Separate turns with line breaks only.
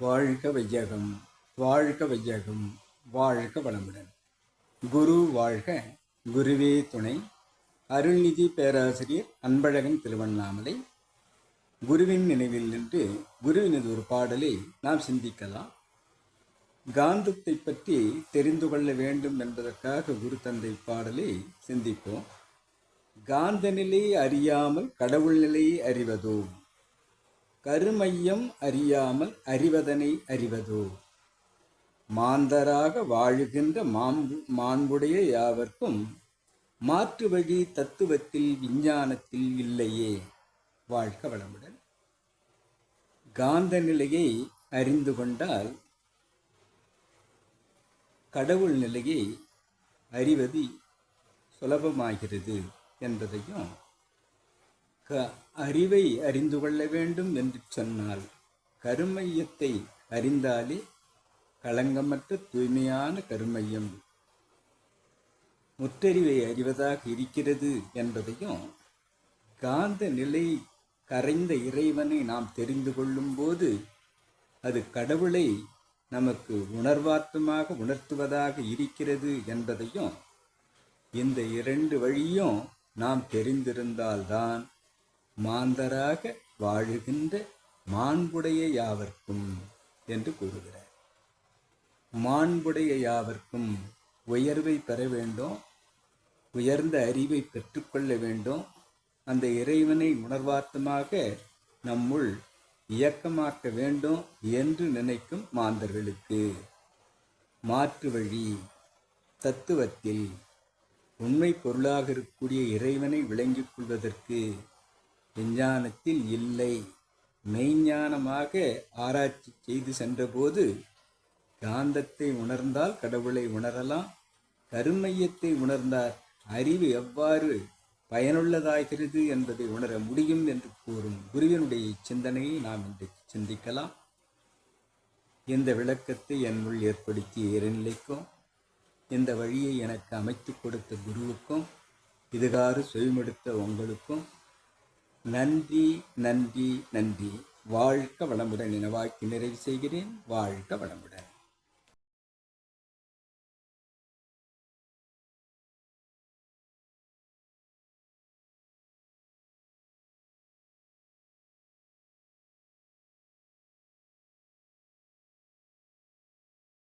வாழ்க வையகம் வாழ்க வையகம் வாழ்க வளமுடன். குரு வாழ்க குருவே துணை. அருள்நிதி பேராசிரியர் அன்பழகன் திருவண்ணாமலை. குருவின் நினைவில் நின்று குருவினது ஒரு பாடலை நாம் சிந்திக்கலாம். காந்தத்தை பற்றி தெரிந்து கொள்ள வேண்டும் என்பதற்காக குரு தந்தை பாடலை சிந்திப்போம். காந்த நிலை அறியாமல் கடவுள் நிலையை அறிவதோ? கருமையம் அறியாமல் அறிவதனை அறிவதோ? மாந்தராக வாழுகின்ற மாம்பு மாண்புடைய யாவர்க்கும் மாற்று வழி தத்துவத்தில் விஞ்ஞானத்தில் இல்லையே. வாழ்க வளமுடன். காந்த நிலையை அறிந்து கொண்டால் கடவுள் நிலையை அறிவது சுலபமாகிறது என்பதையும் க அறிவை அறிந்து கொள்ள வேண்டும் என்று சொன்னால் கருமையத்தை அறிந்தாலே களங்கமற்ற தூய்மையான கருமையம் முற்றறிவை அறிவதாக இருக்கிறது என்பதையும் காந்த நிலை கரைந்த இறைவனை நாம் தெரிந்து கொள்ளும்போது அது கடவுளை நமக்கு உணர்வார்த்தமாக உணர்த்துவதாக இருக்கிறது என்பதையும் இந்த இரண்டு வழியும் நாம் தெரிந்திருந்தால்தான் மாந்தராக வாழுகின்ற மாண்புடைய யாவர்க்கும் என்று கூறுகிறார். மாண்புடைய யாவர்க்கும் உயர்வை பெற வேண்டும் உயர்ந்த அறிவை பெற்றுக்கொள்ள வேண்டும். அந்த இறைவனை உணர்வார்த்தமாக நம்முள் இயக்கமாக்க வேண்டும் என்று நினைக்கும் மாந்தர்களுக்கு மாற்று வழி தத்துவத்தில் உண்மை பொருளாக இருக்கக்கூடிய இறைவனை விளங்கிக் கொள்வதற்கு விஞ்ஞானத்தில் இல்லை. மெய்ஞானமாக ஆராய்ச்சி செய்து சென்றபோது காந்தத்தை உணர்ந்தால் கடவுளை உணரலாம். கருமையத்தை உணர்ந்தால் அறிவு எவ்வாறு பயனுள்ளதாகிறது என்பதை உணர முடியும் என்று கூறும் குருவினுடைய சிந்தனையை நாம் இன்றைக்கு சிந்திக்கலாம். இந்த விளக்கத்தை என்னுள் ஏற்படுத்திய இறைநிலைக்கும் இந்த வழியை எனக்கு அமைத்து கொடுத்த குருவுக்கும் இதுகாறு செவிமெடுத்த உங்களுக்கும் நன்றி நன்றி நன்றி. வாழ்க்க வளமுடன் என நிறைவு செய்கிறேன். வாழ்க்க வளமுடன்.